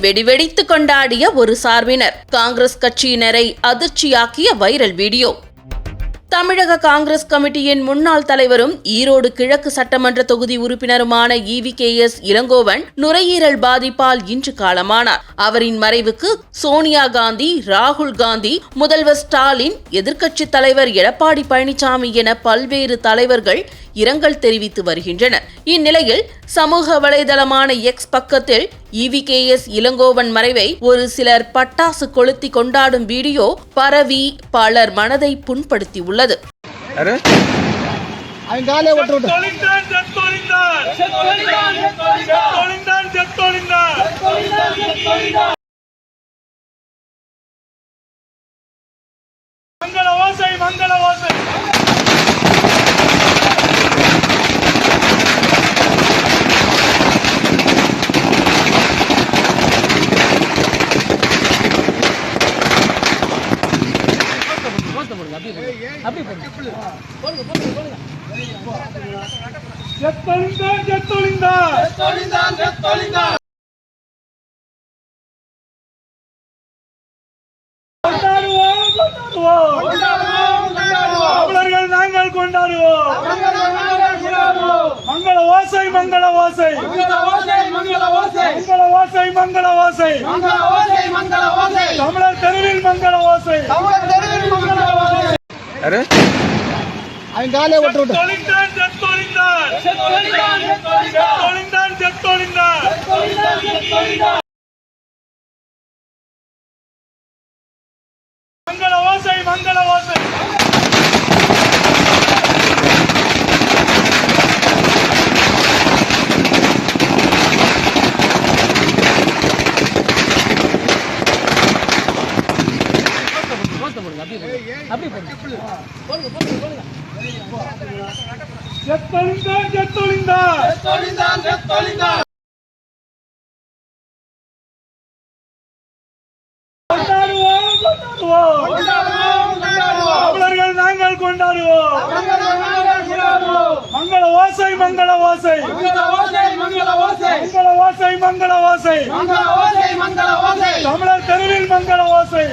வெடிவெடித்து கொண்டாடிய ஒரு சார்பினர். காங்கிரஸ் கட்சியினரை அதிர்ச்சியாக்கிய வைரல் வீடியோ. தமிழக காங்கிரஸ் கமிட்டியின் முன்னாள் தலைவரும் ஈரோடு கிழக்கு சட்டமன்ற தொகுதி உறுப்பினருமான இவி கே எஸ் இளங்கோவன் நுரையீரல் பாதிப்பால் இன்று காலமானார். அவரின் மறைவுக்கு சோனியா காந்தி ராகுல் காந்தி முதல்வர் ஸ்டாலின் எதிர்க்கட்சித் தலைவர் எடப்பாடி பழனிசாமி என பல்வேறு தலைவர்கள் இரங்கல் தெரிவித்து வருகின்றனர். இந்நிலையில் சமூக வலைதளமான எக்ஸ் பக்கத்தில் E V K S Elangovan மறைவை ஒரு சிலர் பட்டாசு கொளுத்தி கொண்டாடும் வீடியோ பரவி பலர் மனதை தொழிந்தான் செத்தொழிந்தான் செத்தொழிந்தான் செத்தொழிந்தான் மங்கள ஓசை. மங்கள ஓசை செத்தொழிந்தான் செத்தொழிந்தான் கொண்டாடுவோம் கொண்டாடுவோம். தமிழர்கள் நாங்கள் கொண்டாடுவோம். மங்கள ஓசை மங்கள ஓசை. மங்கள ஓசை மங்கள ஓசை. தமிழர் தெருவில் மங்கள ஓசை. யாரு? அவன் காலே விட்டு விட்டு தொழிந்தான் செத்தொழிந்தான் செத்தொழிந்தான் செத்தொழிந்தான் மங்கள ஓசை மங்கள ஓசை. செத்தொழிந்தான் செத்தொழிந்தான் கொண்டாடுவோம் கொண்டாடுவோம் தமிழர்கள் நாங்கள் கொண்டாடுவோம் மங்கள ஓசை மங்கள ஓசை. மங்கள ஓசை மங்கள ஓசை. தமிழர் தெருவில் மங்கள ஓசை.